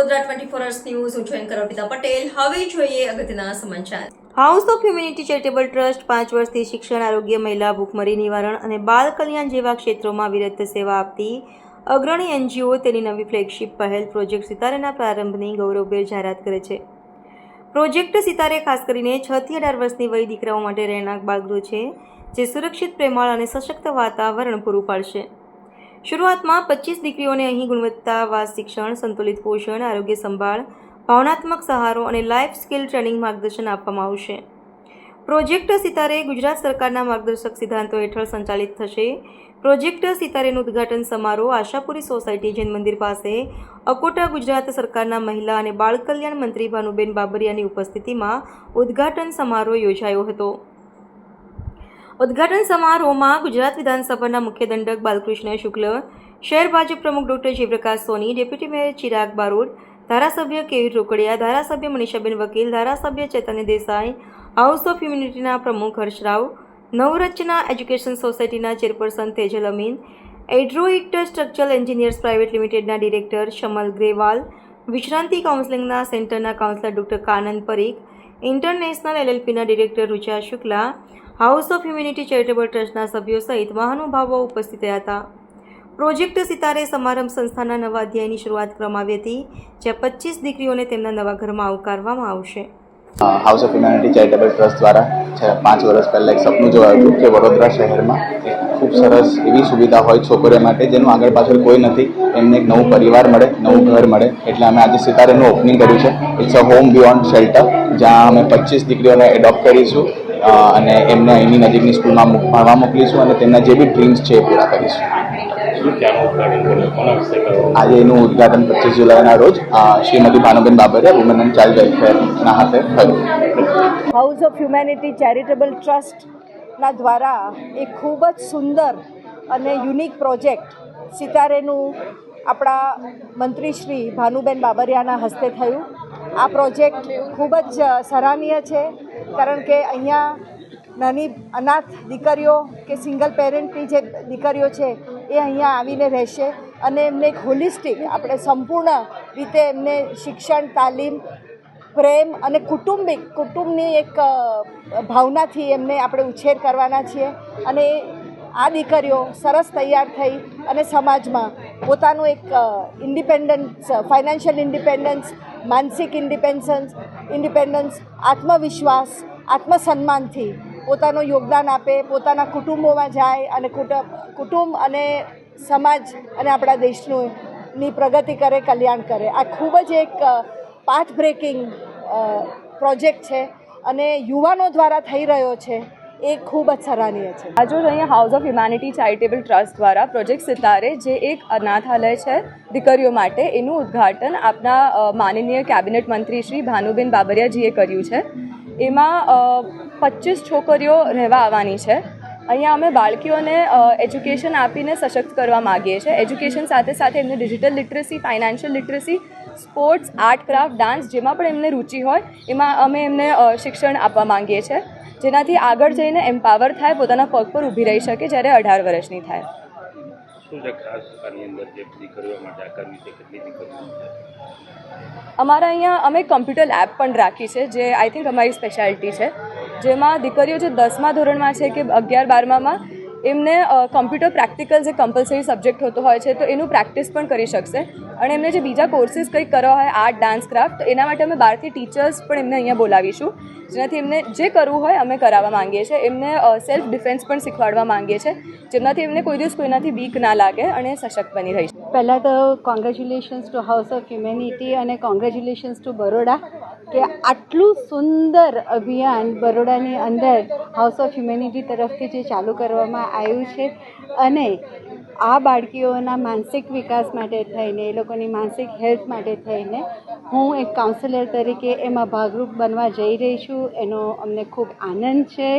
Vadodara twenty four hours news હું છું અર્પિતા પટેલ. હવે જોઈએ અગત્યના સમાચાર. House of humanity charitable trust પાંચ વર્ષથી શિક્ષણ, આરોગ્ય, મહિલા, ભૂખમરી નિવારણ અને બાળ કલ્યાણ જેવા ક્ષેત્રોમાં વિરત સેવા આપતી અગ્રણી એનજીઓ તેની નવી ફ્લેગશિપ પહેલ પ્રોજેક્ટ સિતારેના પ્રારંભની ગૌરવભેર જાહેરાત કરે છે. પ્રોજેક્ટ સિતારે ખાસ કરીને છ થી અઢાર વર્ષની વય દીકરાઓ માટે રહેણાંક બાળગૃહ છે, જે સુરક્ષિત, પ્રેમાળ અને સશક્ત વાતાવરણ પૂરું પાડશે. શરૂઆતમાં પચીસ દીકરીઓને અહીં ગુણવત્તાવાર શિક્ષણ, સંતુલિત પોષણ, આરોગ્ય સંભાળ, ભાવનાત્મક સહારો અને લાઇફ સ્કિલ ટ્રેનિંગ માર્ગદર્શન આપવામાં આવશે. પ્રોજેક્ટ સિતારે ગુજરાત સરકારના માર્ગદર્શક સિદ્ધાંતો હેઠળ સંચાલિત થશે. પ્રોજેક્ટ સિતારેનું ઉદ્ઘાટન સમારોહ આશાપુરી સોસાયટી જૈન મંદિર પાસે અકોટા ગુજરાત સરકારના મહિલા અને બાળ કલ્યાણ મંત્રી ભાનુબેન બાબરિયાની ઉપસ્થિતિમાં ઉદ્ઘાટન સમારોહ યોજાયો હતો. ઉદ્ઘાટન સમારોહમાં ગુજરાત વિધાનસભાના મુખ્ય દંડક બાલકૃષ્ણ શુક્લ, શહેર ભાજપ પ્રમુખ doctor Jayprakash Soni, deputy mayor Chirag Barot, ધારાસભ્ય કેવી રોકડિયા, ધારાસભ્ય મનીષાબેન વકીલ, ધારાસભ્ય ચેતન્ય દેસાઈ હાઉસ ઓફ હ્યુમિનિટીના પ્રમુખ હર્ષ રાવ, નવરચના એજ્યુકેશન સોસાયટીના chairperson Tejal Amin Adroit structural engineers private લિમિટેડના ડિરેક્ટર શમલ ગ્રેવાલ, વિશ્રાંતિ કાઉન્સેલિંગના સેન્ટરના counsellor doctor Kanand Parikh, international એલએલપીના director Rucha Shukla house of humanity charitable ટ્રસ્ટના સભ્યો સહિત મહાનુભાવો ઉપસ્થિત રહ્યા હતા. પ્રોજેક્ટ સિતારે સમારંભ સંસ્થાના નવા અધ્યાયની શરૂઆત કરવામાં આવી હતી, જ્યાં પચીસ દીકરીઓને તેમના નવા ઘરમાં આવકારવામાં આવશે. House of humanity charitable trust દ્વારા છે પાંચ વર્ષ પહેલાં એક સપનું જોયું હતું કે વડોદરા શહેરમાં એક ખૂબ સરસ એવી સુવિધા હોય છોકરીઓ માટે જેનું આગળ પાછળ કોઈ નથી. એમને એક નવું પરિવાર મળે, નવું ઘર મળે. એટલે અમે આજે સિતારેનું ઓપનિંગ કર્યું છે. It's a home beyond shelter જ્યાં અમે પચીસ દીકરીઓને એડોપ્ટ કરીશું. અને એમને અહીંની નજીકની સ્કૂલમાં મૂક- ભણવા મોકલીશું અને તેમના જે બી ડ્રીમ્સ છે એ પૂરા કરીશું. આજે એનું ઉદ્ઘાટન પચીસ જુલાઈના રોજ શ્રીમતી ભાનુબેન બાબરે વુમેન એન્ડ ચાઇલ્ડ વેલફેરના હાથે થયું. હાઉસ ઓફ હ્યુમેનિટી ચેરિટેબલ ટ્રસ્ટના દ્વારા એક ખૂબ જ સુંદર અને યુનિક પ્રોજેક્ટ સિતારેનું આપણા મંત્રી શ્રી ભાનુબેન બાબરિયાના હસ્તે થયું. આ પ્રોજેક્ટ ખૂબ જ સરાહનીય છે. કારણ કે અહીંયા નાની અનાથ દીકરીઓ કે સિંગલ પેરેન્ટની જે દીકરીઓ છે, એ અહીંયા આવીને રહેશે અને એમને એક હોલિસ્ટિક આપણે સંપૂર્ણ રીતે એમને શિક્ષણ, તાલીમ, પ્રેમ અને કુટુંબિક, કુટુંબની એક ભાવનાથી એમને આપણે ઉછેર કરવાના છીએ અને આ દીકરીઓ સરસ તૈયાર થઈ અને સમાજમાં પોતાનું એક ઇન્ડિપેન્ડન્સ ફાઇનાન્શિયલ ઇન્ડિપેન્ડન્સ માનસિક ઇન્ડિપેન્ડન્સ ઇન્ડિપેન્ડન્સ, આત્મવિશ્વાસ, આત્મસન્માનથી પોતાનું યોગદાન આપે, પોતાના કુટુંબોમાં જાય અને કુટુંબ અને સમાજ અને આપણા દેશનું ની પ્રગતિ કરે, કલ્યાણ કરે. આ ખૂબ જ એક પાથ બ્રેકિંગ પ્રોજેક્ટ છે અને યુવાનો દ્વારા થઈ રહ્યો છે. એ ખૂબ જ સરાહનીય છે આજરોજ અહીંયા house of humanity charitable trust દ્વારા પ્રોજેક્ટ સિતારે જે એક અનાથાલય છે, દીકરીઓ માટે, એનું ઉદ્ઘાટન આપના માનનીય કેબિનેટ મંત્રી શ્રી ભાનુબેન બાબરિયાજીએ કર્યું છે. એમાં પચીસ છોકરીઓ રહેવા આવવાની છે. અહીંયા અમે બાળકીઓને એજ્યુકેશન આપીને સશક્ત કરવા માગીએ છીએ. એજ્યુકેશન સાથે સાથે એમને digital literacy financial literacy sports art craft dance જેમાં પણ એમને રુચિ હોય એમાં અમે એમને શિક્ષણ આપવા માંગીએ છીએ જેનાથી આગળ જઈને એમ્પાવર થાય પોતાના પગ પર ઊભી રહી શકે જ્યારે અઢાર વર્ષની થાય. અમારા અહીંયા અમે કમ્પ્યુટર એપ પણ રાખી છે જે આઈ થિંક અમારી સ્પેશિયાલિટી છે. જેમાં દીકરીઓ જે દસમા ધોરણમાં છે કે અગિયાર બારમામાં એમને કમ્પ્યુટર પ્રેક્ટિકલ જે કમ્પલસરી સબ્જેક્ટ હોતો હોય છે, તો એનું પ્રેક્ટિસ પણ કરી શકશે. અને એમને જે બીજા કોર્સિસ કંઈક કરવા હોય આર્ટ ડાન્સ ક્રાફ્ટ તો એના માટે અમે બહારથી ટીચર્સ પણ એમને અહીંયા બોલાવીશું. જેનાથી એમને જે કરવું હોય, અમે કરાવવા માંગીએ છીએ. એમને સેલ્ફ ડિફેન્સ પણ શીખવાડવા માંગીએ છીએ, જેમનાથી એમને કોઈ દિવસ કોઈનાથી બીક ના લાગે અને સશક્ત બની રહી છે પહેલાં તો congratulations to House of Humanity અને કોંગ્રેચ્યુલેશન્સ ટુ બરોડા કે આટલું સુંદર અભિયાન બરોડાની અંદર હાઉસ ઓફ હ્યુમેનિટી તરફથી જે ચાલુ કરવામાં આવ્યું છે અને આ બાળકીઓના માનસિક વિકાસ માટે થઈને, એ લોકોની માનસિક હેલ્થ માટે થઈને હું એક કાઉન્સેલર તરીકે એમાં ભાગરૂપ બનવા જઈ રહી છું. એનો અમને ખૂબ આનંદ છે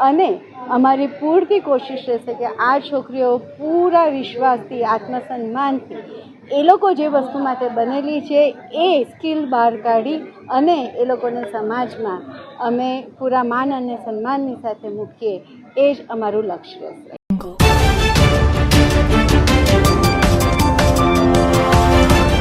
અને અમારી પૂરતી કોશિશ રહેશે કે આ છોકરીઓ પૂરા વિશ્વાસથી, આત્મસન્માનથી એ લોકો જે વસ્તુ માટે બનેલી છે એ સ્કિલ બહાર કાઢી અને એ લોકોને સમાજમાં અમે પૂરા માન અને સન્માનની સાથે મૂકીએ, એ જ અમારું લક્ષ્ય છે.